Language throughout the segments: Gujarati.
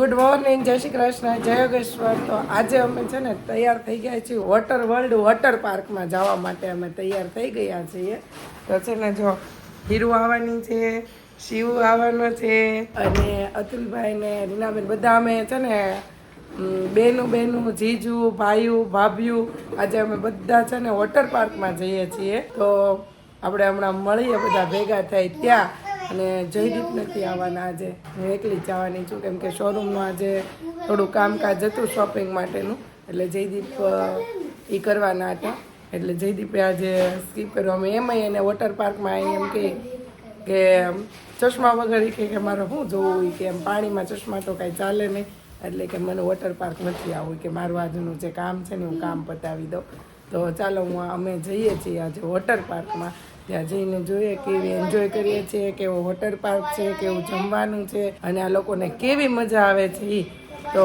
ગુડ મોર્નિંગ જય શ્રી કૃષ્ણ, જય યોગેશ્વર. તો આજે અમે છે ને તૈયાર થઈ ગયા છીએ વોટર વર્લ્ડ વોટર પાર્કમાં જવા માટે અમે તૈયાર થઈ ગયા છીએ. તો છે ને જો હીરુ આવવાની છે, શિવ આવવાનો છે, અને અતુલભાઈ ને રીનાબેન બધા અમે છે ને બેનું બેનું, જીજુ ભાઈયું ભાભિયું આજે અમે બધા છે ને વોટર પાર્કમાં જઈએ છીએ. તો આપણે હમણાં મળીએ, બધા ભેગા થાય ત્યાં. અને જયદીપ નથી આવવાના આજે. હું એકલી જ જવાની છું, કેમ કે શોરૂમનું આજે થોડું કામકાજ હતું શોપિંગ માટેનું, એટલે જયદીપ એ કરવાના હતા. એટલે જયદીપે આજે સ્કીપ કર્યું. અમે એમાંય એને વોટર પાર્કમાં એમ કે કે, ચશ્મા વગર કે કે મારે શું જોવું હોય કે એમ પાણીમાં ચશ્મા તો કાંઈ ચાલે નહીં. એટલે કે મને વોટર પાર્ક નથી આવવું કે મારું આજનું જે કામ છે ને હું કામ પતાવી દઉં. તો ચાલો હું અમે જઈએ છીએ આજે વોટર પાર્કમાં ત્યાં જઈને જોઈએ કેવી એન્જોય કરીએ છીએ કેવો વોટર પાર્ક છે કેવું જમવાનું છે અને આ લોકોને કેવી મજા આવે છે તો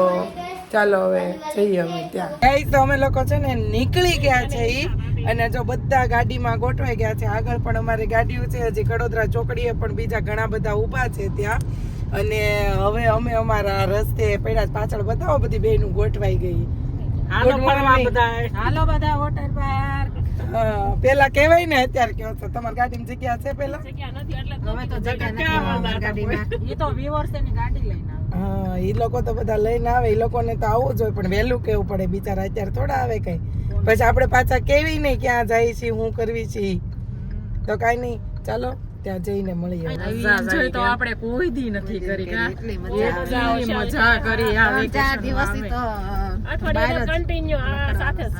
ચાલો હવે જઈએ અમે ત્યાં. તો અમે લોકો છે ને નીકળી ગયા છે એ અને જો બધા ગાડીમાં ગોઠવાઈ ગયા છે. આગળ પણ અમારી ગાડીઓ છે હજી કડોદરા ચોકડીએ પણ બીજા ઘણા બધા ઊભા છે ત્યાં. અને હવે અમે અમારા રસ્તે પડ્યા પાછળ બતાવો બધી બેનું ગોઠવાઈ ગઈ. હાલો. બધા. હાલો બધા વોટર પાર્ક પેલા કેવાય ને અત્યારે કેવો છો? તમારી ગાડીમાં જગ્યા છે પેલા? હવે તો જગ્યા નથી અમારી ગાડીમાં ઈ તો viewers એની ગાડી લઈને હા એ લોકો તો બધા લઈને આવે એ લોકોને તો આવવું જ હોય પણ વહેલું કેવું પડે બિચારા અત્યારે થોડા આવે કઈ. પછી આપણે પાછા કેવી નહીં ક્યાં જાય છે હું કરવી છે તો કાંઈ નહીં ચાલો ત્યાં જઈને મળીએ. તો આપણે કોઈ દી નથી કરી એટલી મજા કરી આ માં અમે.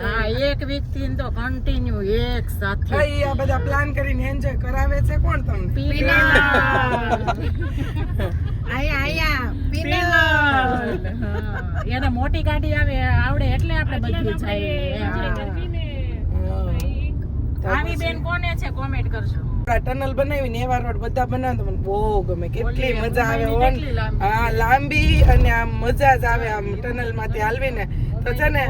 હા એક વીકથી તો કન્ટિન્યુ એક સાથે. આ બધા પ્લાન કરીને એન્જોય કરાવે છે કોણ તમને? હા. એને મોટી ગાડી આવે આવડે એટલે આપણે બધું આવી બેન કોને છે? કોમેન્ટ કરજો. ટનલ બનાવી એવા રોડ બધા બનાવે તો મને બહુ ગમે. કેટલી મજા આવે. હા લાંબી? અને આમ મજા જ આવે આમ ટનલમાંથી હાલવી ને તો છે ને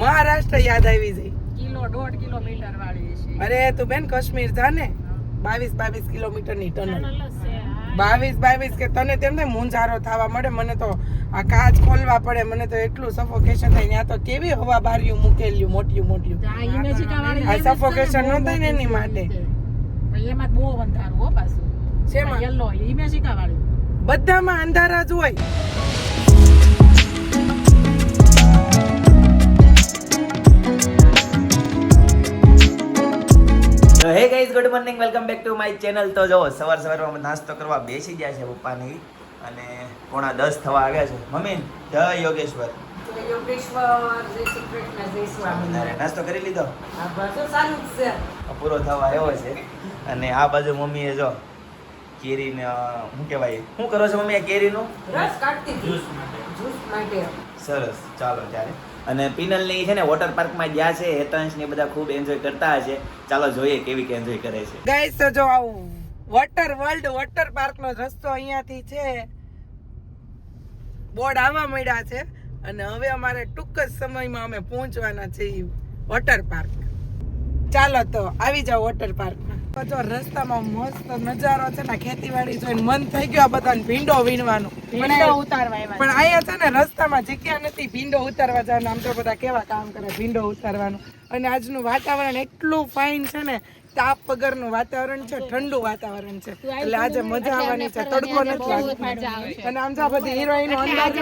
મહારાષ્ટ્ર યાદ આવી જાય. કિલો દોઢ કિલોમીટર વાળી છે. અરે તું બેન કાશ્મીર જા ને. બાવીસ બાવીસ કિલોમીટરની ટનલ. બાવીસ બાવીસ કે તને તેમ ને મૂંઝારો થવા મળે મને તો આ કાચ ખોલવા પડે મને તો એટલું સફોકેશન થાય. ત્યાં તો કેવી હવા બારીયું મૂકેલું મોટિયું મોટિયું આ સફોકેશન ન થાય ને એની માટે. એમાં બહુ અંધારું હો પાછું. શેમાં? યલો ઇમેજિકા વાળું. બધામાં અંધારા જ હોય. તો hey guys good morning welcome back to my channel તો જો સવાર સવારમાં નાસ્તો કરવા બેસી ગયા છે પપ્પાની અને પોણા દસ થવા આવ્યા છે. મમ્મી જય યોગેશ્વર. નાસ્તો કરી લીધો? પૂરો થવા આવ્યો છે. અને આ બાજુ મમ્મીએ જો કેરીને શું કહેવાય શું કરો છો મમ્મી આ કેરીનું સરસ ચાલો ત્યારે. અને પિનલની છે ને વોટર પાર્કમાં ગયા છે, હેતાંશ ને બધા ખૂબ એન્જોય કરતા હશે. ચાલો જોઈએ કેવી કે એન્જોય કરે છે. ગાઈસ તો જો આવું વોટર વર્લ્ડ વોટર પાર્ક નો રસ્તો અહીંયાથી છે બોર્ડ આવવા મળ્યા છે, અને હવે અમારે ટૂંક જ સમયમાં અમે પહોંચવાના છીએ વોટર પાર્ક ચાલો તો, આવી જાઓ વોટર પાર્કમાં જો રસ્તામાં મસ્ત નજારો છે ને ખેતીવાડી જોઈને મન થઈ ગયો બધાને ભીંડો વીણવાનું. ભીંડો ઉતારવા પણ અહીંયા છે ને રસ્તામાં જગ્યા નથી ભીંડો ઉતારવા જવાનું. આમ તો બધા કેવા કામ કરે ભીંડો ઉતારવાનું. અને આજનું વાતાવરણ એટલું ફાઇન છે ને તાપ વગરનું વાતાવરણ છે ઠંડુ વાતાવરણ છે. એટલે આજે મજા આવવાની છે તડકો નથી અને આમ જો બધી હિરોઈનો અંદાજ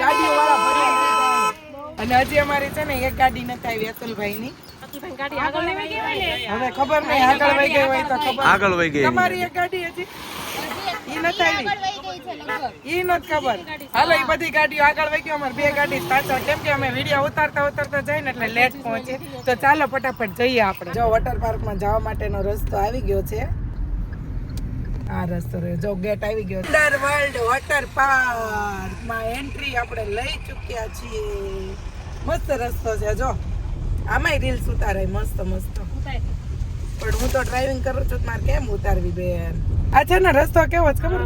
ગાડીઓ વાળા અને હજી અમારી છે ને એક ગાડી નથી આવી અતુલભાઈ ને? હવે ખબર નહીં આગળ વહી ગઈ હોય તો ખબર આગળ વહી ગઈ. તમારી એક ગાડી હતી. ઈ નથી આવી ઈ નથી ખબર. હાલો ઈ બધી ગાડીઓ આગળ વહી ગઈ. અમારે બે ગાડી પાછળ. કેમ કે અમે વીડિયો ઉતારતા ઉતારતા જઈએ ને એટલે લેટ પહોંચે. તો ચાલો ફટાફટ જઈએ આપણે. જો વોટર પાર્કમાં જવા માટેનો રસ્તો આવી ગયો છે. આ રસ્તો રહ્યો. જો ગેટ આવી ગયો અંડર વર્લ્ડ વોટર પાર્કમાં એન્ટ્રી આપણે લઈ ચૂક્યા છીએ. મસ્ત રસ્તો છે જો. આમાંય રીલ્સ ઉતારાય મસ્ત મસ્ત. પણ હું તો ડ્રાઇવિંગ કરું છું મારે કેમ ઉતારવી બેન? આ છે ને રસ્તો કેવો છે ખબર?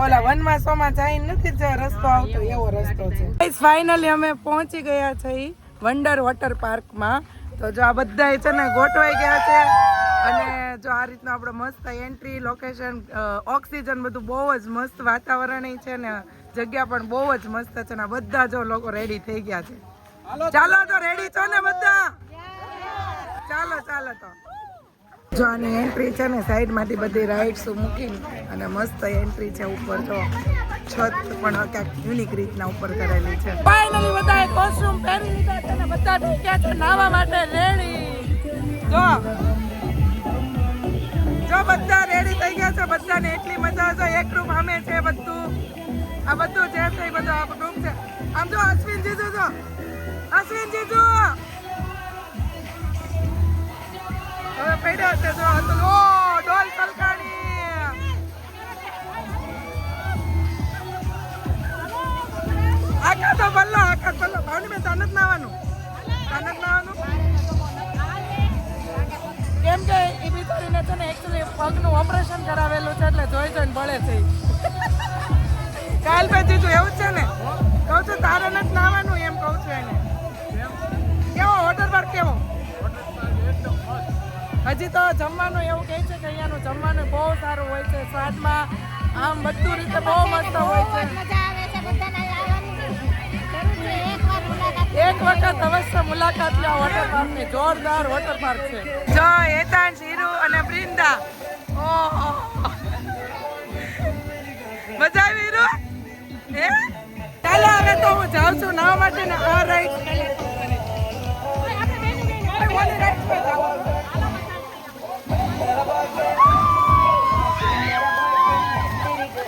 ઓલા વનમાં સોમાં જઈને નથી જે રસ્તો આવતો એવો રસ્તો છે. ફાઇનલી અમે પહોંચી ગયા છે વંડર વોટર પાર્કમાં તો જો આ બધા છે ને ગોઠવાઈ ગયા છે. અને જો આ રીતનું આપણે મસ્ત એન્ટ્રી લોકેશન ઓક્સિજન બધું બહુ જ મસ્ત વાતાવરણ છે ને જગ્યા પણ બહુ જ મસ્ત છે ને બધા જો લોકો રેડી થઈ ગયા છે. ચાલો તો રેડી છો ને બધા? ચાલો ચાલો તો. જો આની એન્ટ્રી છે ને સાઈડમાંથી બધી રાઇડ્સ મૂકીને અને મસ્ત એન્ટ્રી છે ઉપર તો છત પણ ક્યાંક યુનિક રીતના ઉપર કરેલી છે. ફાઇનલી બધાએ કોસ્ટ્યુમ પહેરી લીધા છે ને બધા ઢૂક્યા છે? નાવા માટે રેડી જો. જો બધા રેડી થઈ ગયા છે બધાને એટલી મજા છે એક રૂમ અમે છે બધું. આ બધું જે છે એ બધું આ રૂમ છે. આમ જો અશ્વિન જીજુ જો. અશ્વિન જીજુ! હવે પડ્યા છે જો અતુલ ઓ, ડોલ કલકાણી આખા તો બલ્લો આખા બલ્લો ભાવની મેં તને જ નાવાનું તને જ નાવાનું કેમ કે એ બિચારીને છે ને એકચ્યુઅલી પગનું ઓપરેશન કરાવેલું છે એટલે જોઈ જોઈને બળે છે. કાલ પછી જીજુ, એવું છે ને? કહું છું, તારે નથી નાવાનું કેવો કેવો? હજી તો જમવાનું એવું કહે છે કે અહીંયાનું જમવાનું બહુ સારું હોય છે. સ્વાદમાં આમ બધું રીતે બહુ મસ્ત હોય છે. એક વખત અવશ્ય મુલાકાત લો વોટર પાર્કની. જોરદાર વોટર પાર્ક છે. જો હેતાન હીરુ અને બ્રિંદા. ઓહો. મજા આવી હીરુ? ચાલો, હવે તો હું જાઉં છું નાવા માટે ને આ રાઈડ.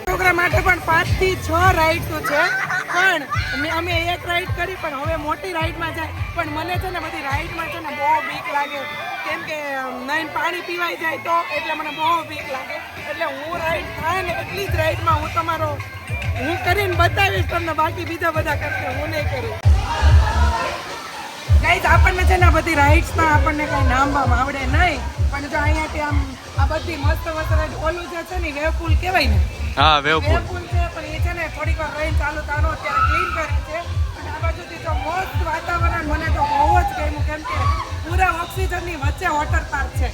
છોકરા માટે પણ પાંચથી છ રાઈડ છે. પણ અમે એક રાઈડ કરી, પણ હવે મોટી રાઈડમાં જાય. પણ મને છે ને બધી રાઈડમાં છે ને બહુ બીક લાગે. કેમ કે નહીં પાણી પીવાઈ જાય તો એટલે મને બહુ બીક લાગે. એટલે હું રાઈડ થાય ને એટલી જ રાઈડમાં હું તમારો હું કરીને બતાવીશ તમને બાકી બીજા બધા કરશે, હું નહીં કરું. ગાઈઝ આપણને છે ને આ બધી રાઈડ્સમાં આપણને કંઈ નામ બામ આવડે નહીં. પણ જો અહીંયાથી આમ આ બધી મસ્ત મસ્ત ઓલું જે છે ને વેવપુલ કહેવાય ને. હા વેવપુલ વેવપુલ છે પણ એ છે ને થોડીક વાર રહીને ચાલુ તાનો અત્યારે ક્લીન કરી છે. અને આ બાજુથી તો મસ્ત વાતાવરણ મને તો બહુ જ ગમ્યું. કેમ કે પૂરા ઓક્સિજનની વચ્ચે વોટર પાર્ક છે.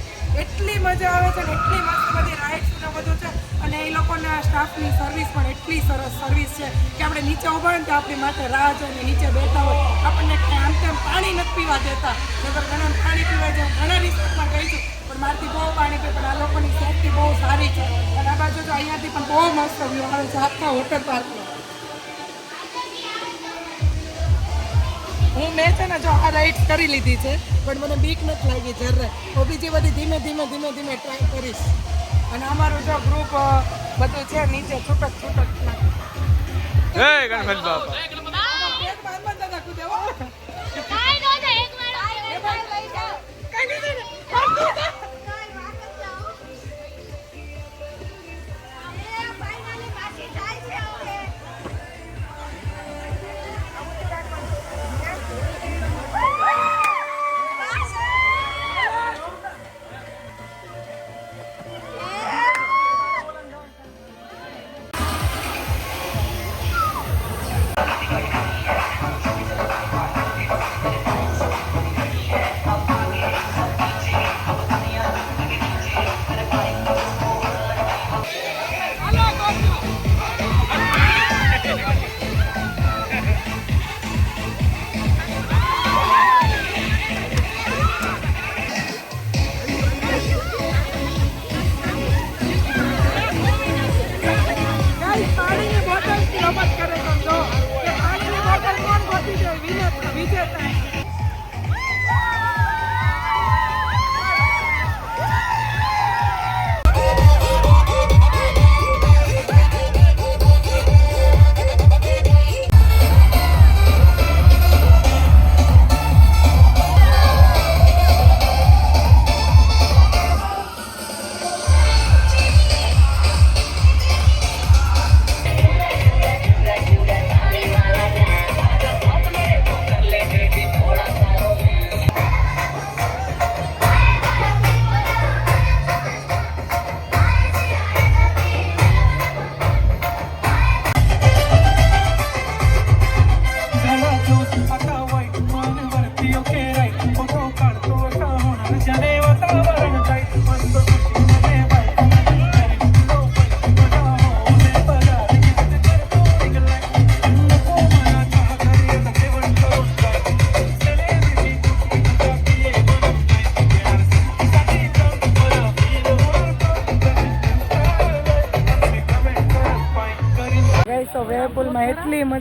એટલી મજા આવે છે ને એટલી મસ્ત બધી રાઇડ્સ ને બધું છે. અને એ લોકોના સ્ટાફની સર્વિસ પણ એટલી સરસ સર્વિસ છે કે આપણે નીચે ઊભા ને તો આપણી માટે રાહ જોઈને નીચે બેઠા હોય. આપણને આમ તેમ પાણી નથી પીવા દેતા. નગર ઘણા પાણી પીવા જાય ઘણા રિસોર્ટમાં ગઈ છું, પણ મારથી બહુ પાણી પીએ પણ આ લોકોની સેફટી બહુ સારી છે. અને આ બાજુ તો અહીંયાથી પણ બહુ મસ્ત વ્યૂ આવે છે, આખા હોટલ પાર્કનો હું મેં છે ને જો આ રાઈડ કરી લીધી છે, પણ મને બીક નથી લાગી જરાય હું બીજી બધી ધીમે ધીમે ધીમે ધીમે ટ્રાય કરીશ. અને અમારું જો ગ્રુપ બધું છે નીચે છૂટક છૂટક. જય ગણપતિ બાપા.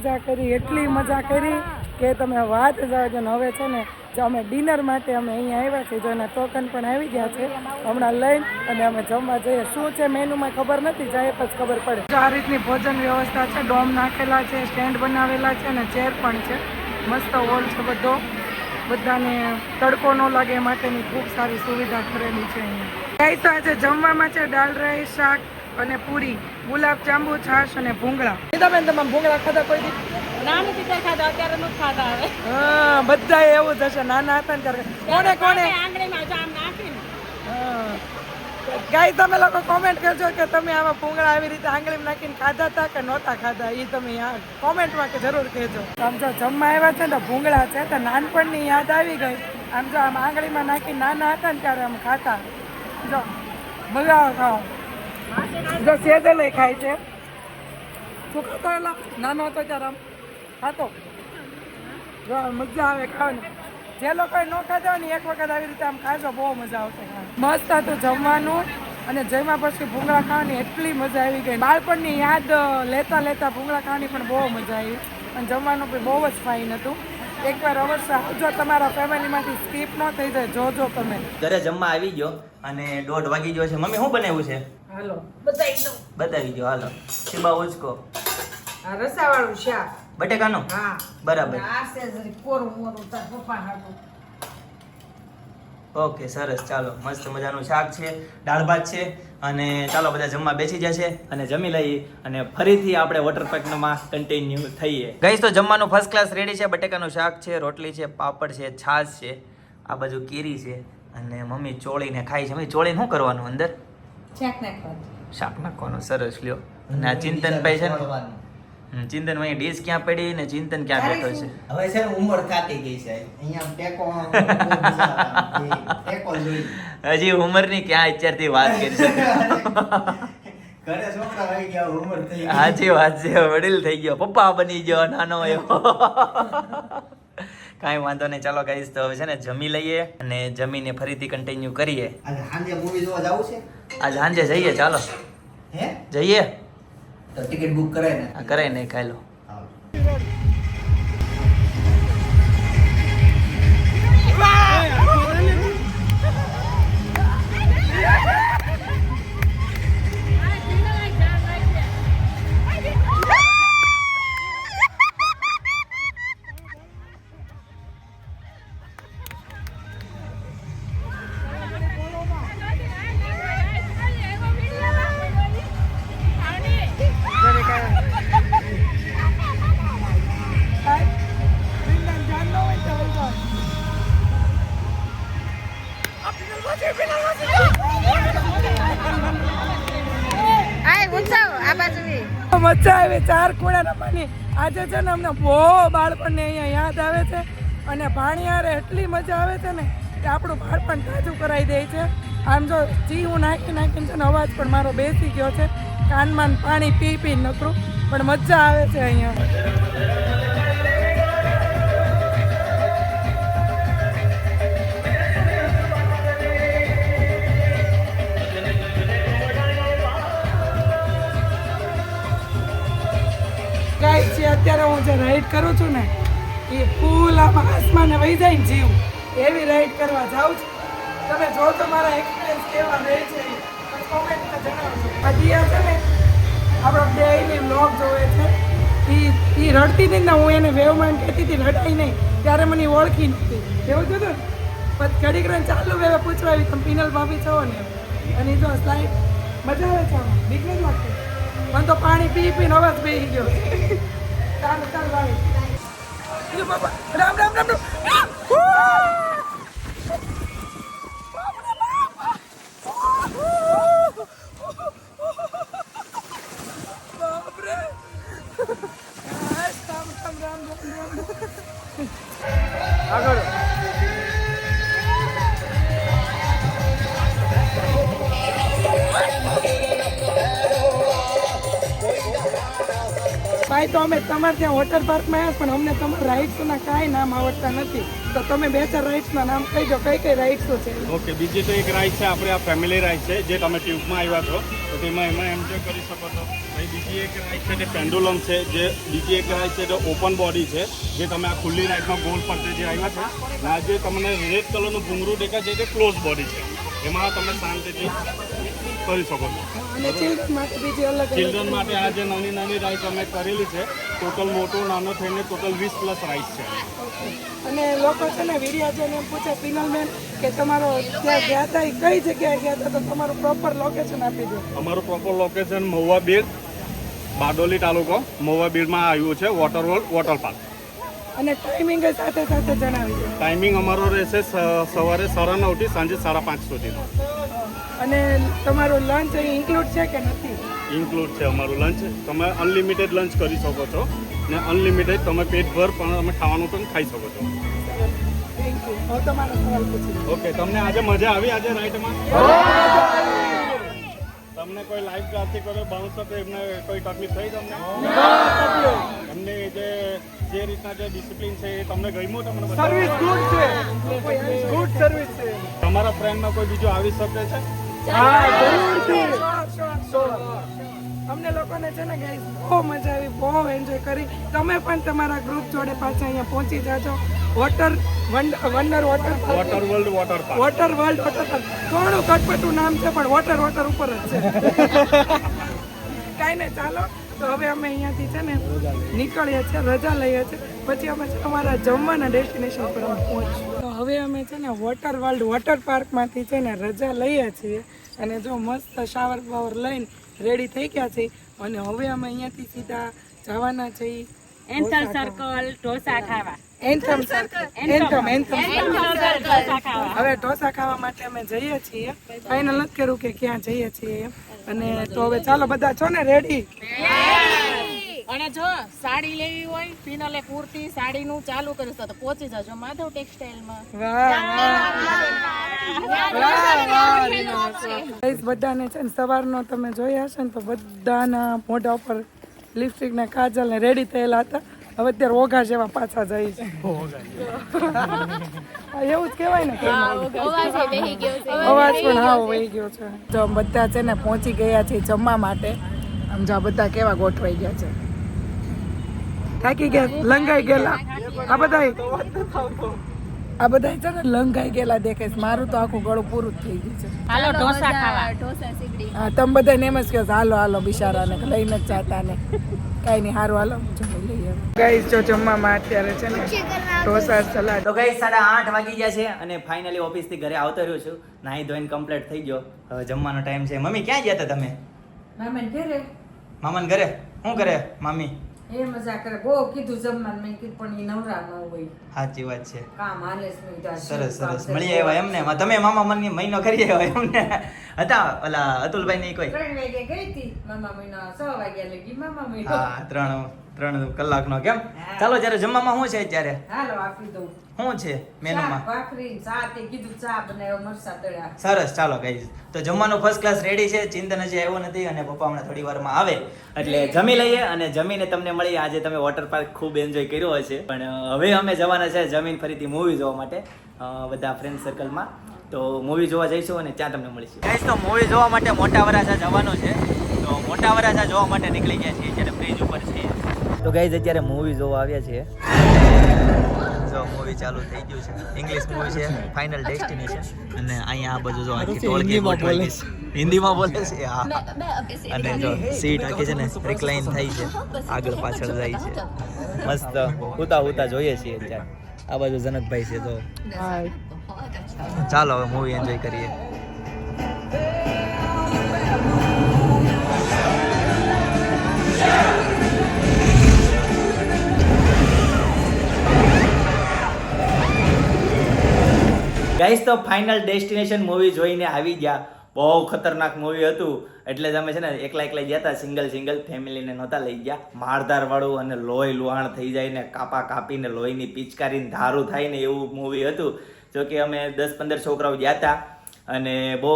મજા કરી, એટલી મજા કરી કે તમે વાત ને હવે છે ને, જો અમે ડિનર માટે અમે અહીંયા આવ્યા છીએ, જો એના ટોકન પણ આવી ગયા છે, હમણાં લઈને અને અમે જમવા જઈએ. શું છે મેનુમાં ખબર નથી, જાય પછી ખબર પડે. જો આ રીતની ભોજન વ્યવસ્થા છે, ડોમ નાખેલા છે, સ્ટેન્ડ બનાવેલા છે અને ચેર પણ છે. મસ્ત હોલ છે બધો. બધાને તડકો ન લાગે માટેની ખૂબ સારી સુવિધા કરેલી છે અહીંયા. તો આજે જમવામાં છે દાલ રાઈસ શાક અને પૂરી ગુલાબ જાંબુ છાશ અને ભૂંગળા. બેન તમે ભૂંગળા ખાધા કોઈ દી? ના નથી ખાધા અત્યારે નથી ખાધા હવે. હા બધા એવું જ હશે. નાના હતા ને ત્યારે. કોને કોને આંગળીમાં જામ નાખીને. ગાય તમે લોકો કોમેન્ટ કરજો કે તમે આવા ભૂંગળા આવી રીતે આંગળીમાં નાખીને ખાધા હતા કે નહોતા ખાધા? એ તમે કોમેન્ટમાં કે જરૂર કહેજો. આમ જો જમવા આવ્યા છે ને તો ભૂંગળા છે તો નાનપણની યાદ આવી ગઈ. આમ જો આમ આંગળીમાં નાખી નાના હતા ને ત્યારે આમ ખાતા. જો મજા આવે જો લઈ ખાય છે. ખાતો એલા નાનો હતો ત્યારે આમ ખાતો. મજા આવે ખાવાની. જે લોકો ન ખાધા હોય ને એક વખત આવી રીતે આમ ખાશો બહુ મજા આવશે મસ્ત હતું જમવાનું અને જમ્યા પછી ભૂંગળા ખાવાની એટલી મજા આવી ગઈ. બાળપણની યાદ લેતા લેતા ભૂંગળા ખાવાની પણ બહુ મજા આવી. અને જમવાનું પણ બહુ જ ફાઇન હતું. એકવાર અવશ્ય આવજો તમારા ફેમિલીમાંથી સ્કીપ ન થઈ જાય, જોજો તમે. ઘરે જમવા આવી ગયો અને દોઢ વાગી ગયો છે. મમ્મી, શું બનાવ્યું છે? હાલો. બતાવી દો બતાવી ગયો હાલો. શિબા ઉચકો આ રસાવાળું શાક. બટેકાનું? હા. બરાબર. આ છે કોરું મોરું તાર પપ્પા હાટું. ઓકે સરસ. ચાલો મસ્ત મજાનું શાક છે દાળ ભાત છે અને ચાલો બધા જમવા બેસી જશે અને જમી લઈએ અને ફરીથી આપણે વોટર પાર્કમાં કન્ટિન્યુ થઈએ. ગઈશ તો જમવાનું ફર્સ્ટ ક્લાસ રેડી છે બટેકાનું શાક છે રોટલી છે પાપડ છે છાશ છે આ બાજુ કેરી છે અને મમ્મી ચોળીને ખાય છે. મમ્મી ચોળીને શું કરવાનું અંદર? શાક નાખવાનું સરસ લ્યો. અને આ ચિંતનભાઈ છે ને? ચિંતન ચિંતનભાઈ ડીશ ક્યાં પડી ને ચિંતન ક્યાં બેઠો છે? હવે છે ઉંમર કાટી ગઈ છે. અહીંયા ટેકો. ટેકો જોઈ. હજી ઉંમરની ક્યાં અત્યારથી વાત કરી છે ઘરે છોકરા આવી ગયા ઉંમર થઈ ગઈ. સાચી વાત છે વડીલ થઈ ગયો પપ્પા બની ગયો નાનો એવો કાંઈ વાંધો નહીં. ચાલો ગાઈસ તો હવે છે ને જમી લઈએ અને જમીને ફરીથી કન્ટિન્યુ કરીએ. આજે સાંજે મૂવી જોવા જવું છે? આજે સાંજે જઈએ ચાલો. હે? જઈએ? તો ટિકિટ બુક કરાય ને. કરાય ને ખાઈ લો ખૂણે આજે છે ને અમને બહુ બાળપણને અહીંયા યાદ આવે છે અને પાણીયારે એટલી મજા આવે છે ને કે આપણું બાળપણ તાજું કરાવી દે છે. આમ જો જી હું નાખી નાખીને છે ને અવાજ પણ મારો બેસી ગયો છે. કાનમાં પાણી પી પી નકરું, પણ મજા આવે છે અહીંયા. ગાય છે, અત્યારે હું જે રાઈડ કરું છું ને, એ ફૂલ આમાં આસમાને વહી જાય ને જીવ. એવી રાઈડ કરવા જાઉં છું. તમે જો તો મારા એક્સપિરિયન્સ કેવા રહે છે. પછી કોમેન્ટમાં જણાવજો. આ છે ને, આપણો ડેઈલી બ્લોગ જોવે છે. એ એ રડતી હતી ને, હું એને વેવમાં કહેતી હતી રડાઈ નહીં. ત્યારે મને ઓળખી નહોતી. એવું થયું ને? પછી ઘડીક રહીને ચાલુ વેવે પૂછવા આવી, તમે પિનલ ભાભી છો ને? અને જો સ્લાઇડ મજા આવે છે આમાં. બીક નથી. મને તો પાણી પી પીને અવાજ બેસી ગયો. આગળ ભાઈ, તો અમે તમારે ત્યાં વોટર પાર્કમાં આવ્યા પણ અમને તમારા રાઇડ્સના કાંઈ નામ આવડતા નથી. તો તમે બે ચાર રાઇડ્સના નામ કહીજો કઈ કઈ રાઇડ્સો છે? ઓકે, બીજી તો એક રાઇડ છે, આપણે આ ફેમિલી રાઈડ છે, જે તમે ટ્યુબમાં આવ્યા છો. તો તેમાં એમાં એન્જોય કરી શકો છો. બીજી એક રાઇડ છે તે પેન્ડુલમ છે, જે બીજી એક રાઇડ છે તે ઓપન બોડી છે, જે તમે આ ખુલ્લી રાઇડમાં ગોલ ફરતે જે આવ્યા છો. આ જે તમને રેડ કલરનું ભૂંગળું દેખાય છે તે ક્લોઝ બોડી છે. એમાં તમે શાંતિથી કરી શકો છો. ચિલ્ડ્રન માટે આ જે નાની નાની રાઈડ અમે કરેલી છે ટોટલ મોટો નાનો થઈને ટોટલ વીસ પ્લસ રાઈડ છે. અને લોકો છે ને વિડીયા જોઈને એમ પૂછે ફિનલમેન કે તમારો ત્યાં ગયા હતા એ કઈ જગ્યાએ ગયા હતા તો તમારું પ્રોપર લોકેશન આપી દો. અમારું પ્રોપર લોકેશન મહુવા બીડ બારડોલી તાલુકો મહુવા બીડમાં આવ્યું છે વોટર વોટર પાર્ક અને ટાઈમિંગ સાથે સાથે જણાવી ટાઈમિંગ અમારો રહેશે સવારે સાડા નવથી સાંજે સાડા પાંચ સુધીનો. અને તમારું લંચ અહીં ઇન્ક્લુડ છે કે નથી? ઇન્ક્લુડ છે અમારું લંચ તમે અનલિમિટેડ લંચ કરી શકો છો. ને અનલિમિટેડ તમે પેટભર પણ તમે ખાવાનું પણ ખાઈ શકો છો. ઓકે તમને આજે મજા આવી આજે રાઈટમાં તમને કોઈ લાઈફ ક્લાસથી કોઈ બાઉન્સર તો એમને કોઈ તકલીફ થઈ તમને? એમને જે જે રીતના જે ડિસિપ્લિન છે એ તમને ગમ્યું તમને સર્વિસ ગુડ છે. ગુડ સર્વિસ છે. તમારા ફ્રેન્ડમાં કોઈ બીજું આવી શકે છે? અમને લોકોને છે ને ગાઈસ બહુ મજા આવી બહુ એન્જોય કરી. તમે પણ તમારા ગ્રુપ જોડે પાછા અહીંયા પહોંચી જાજો. Water wonder water water world water park water world water park ઘણું કટપટું નામ છે પણ વોટર વોટર ઉપર જ છે. કાંઈ નહીં ચાલો. તો હવે અમે અહીંયાથી છે ને નીકળીએ છીએ રજા લઈએ છીએ પછી અમે અમારા જમવાના ડેસ્ટિનેશન પર અમે પહોંચીશું. હવે અમે છે ને વોટર વર્લ્ડ વોટર પાર્કમાંથી છે ને રજા લઈએ છીએ અને જો મસ્ત શાવર પાવર લઈને રેડી થઈ ગયા છે અને હવે અમે અહીંયાથી સીધા જવાના છીએ એન્થમ સર્કલ ઢોસા ખાવા. એન્થમ એન્થમ એન્થમ હવે ઢોસા ખાવા માટે અમે જઈએ છીએ. ફાઇનલ નથી કર્યું કે ક્યાં જઈએ છીએ. અને તો હવે ચાલો બધા છો ને રેડી અને જો સાડી લેવી હોય ફિનલે કુર્તી સાડીનું ચાલુ કર્યું તો પહોંચી જજો માધવ ટેક્સટાઇલમાં બધાને છે ને સવારનો તમે જોયા હશે ને તો બધાના મોઢા ઉપર લિપસ્ટિક ને કાજલ ને રેડી થયેલા હતા હવે અત્યારે ઓઘા જેવા પાછા જાય છે એવું જ કહેવાય ને કે ગયો છે અવાજ પણ હા વહી ગયો છે જો બધા છે ને પહોંચી ગયા છે જમવા માટે આમ જો બધા કેવા ગોઠવાઈ ગયા છે થાકી ગયા લંગાઈ ગયેલા. આ બધા આ બધા છે ને લંગાઈ ગયેલા દેખાય છે. મારું તો આખું ગળું પૂરું જ થઈ ગયું છે. હાલો ઢોસા ખાવા. ઢોસા સીગડી હા તમે બધા એમ જ કહો હાલો હાલો બિચારાને લઈને જ જાતા ને કાંઈ નહીં સારું હાલો જમી લઈએ ગાઈસ જો જમવામાં અત્યારે છે ને ઢોસા સલાડ. તો ગઈ સાડા આઠ વાગી ગયા છે અને ફાઇનલી ઓફિસથી ઘરે આવતો રહ્યો છું. નાહી ધોઈને કમ્પ્લીટ થઈ ગયો. હવે જમવાનો ટાઈમ છે. મમ્મી ક્યાં ગયા હતા તમે? મામાને ઘરે. મામાને ઘરે? શું કરે મામી? એ મજા કરે. બહુ કીધું જમવાનું. મેં કીધું પણ એ નવરા ન હોય. સાચી વાત છે. કામ હાલે સરસ સરસ? મળી આવ્યા એમને? તમે મામા મને મહિનો કરી આવ્યા એમને? હતા ઓલા અતુલભાઈ ની કોઈ? ત્રણ વાગે ગઈ હતી. મામા મહિના છ વાગ્યા લગી મામા મહિનો. હા ત્રણ. ત્રણ કલાકનો કેમ? ચાલો જ્યારે જમવામાં શું છે અત્યારે? હાલો આપી દઉં. શું છે મેનુમાં? ભાખરી ચા તે કીધું ચા બનાવ્યો મરસા તળ્યા. સરસ ચાલો ગાઈઝ તો જમવાનું ફર્સ્ટ ક્લાસ રેડી છે ચિંતન હજી આવ્યો નથી અને પપ્પા હમણાં થોડી વારમાં આવે. એટલે જમી લઈએ અને જમીને તમને મળી આજે તમે વોટર પાર્ક ખૂબ એન્જોય કર્યો હશે. પણ હવે અમે જવાના છે જમીન ફરીથી મૂવી જોવા માટે બધા ફ્રેન્ડ સર્કલમાં તો મૂવી જોવા જઈશું અને ત્યાં તમને મળીશું. ગાઈઝ તો મૂવી જોવા માટે મોટા વરાછા જવાનું છે. તો મોટા વરાછા જોવા માટે નીકળી ગયા છીએ જ્યારે બ્રિજ ઉપર છીએ. તો ગાઈઝ અત્યારે મૂવી જોવા આવ્યા છીએ. જો મૂવી ચાલુ થઈ ગયું છે. ઇંગ્લિશ મૂવી છે ફાઇનલ ડેસ્ટિનેશન અને અહીંયા આ બાજુ જો આખી ટોળકી ગોઠવાઈ ગઈ છે. હિન્દીમાં બોલે છે? હા. અને જો સીટ આખી છે ને રિક્લાઇન થઈ છે. આગળ પાછળ જાય છે. મસ્ત. હુતા હુતા જોઈએ છીએ અત્યારે. આ બાજુ જનકભાઈ છે તો ચાલો હવે મૂવી એન્જોય કરીએ. ગાઈસ તો ફાઇનલ ડેસ્ટિનેશન મૂવી જોઈને આવી ગયા. બહુ ખતરનાક મૂવી હતું. એટલે તમે છે ને એકલા એકલા ગયા હતા સિંગલ સિંગલ ફેમિલીને નહોતા લઈ ગયા. મારધાર વાળું અને લોહી લુહાણ થઈ જાય ને કાપા કાપીને લોહીની પિચકારીને ધારું થાય ને એવું મૂવી હતું. જો કે અમે દસ પંદર છોકરાઓ ગયા હતા અને બહુ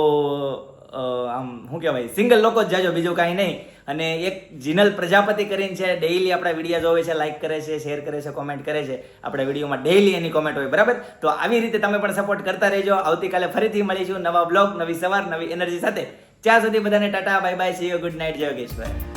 આમ શું કહેવાય સિંગલ લોકો જ જાજો, બીજું કાંઈ નહીં. અને એક જીનલ પ્રજાપતિ કરીને છે ડેઈલી આપણા વીડિયો જોવે છે લાઈક કરે છે શેર કરે છે કોમેન્ટ કરે છે. આપણા વિડીયોમાં ડેઈલી એની કોમેન્ટ હોય, બરાબર? તો આવી રીતે તમે પણ સપોર્ટ કરતા રહેજો. આવતીકાલે ફરીથી મળીશું નવા બ્લોગ નવી સવાર, નવી એનર્જી સાથે. ત્યાં સુધી બધાને tata bye bye see you good night જય યોગેશ્વર.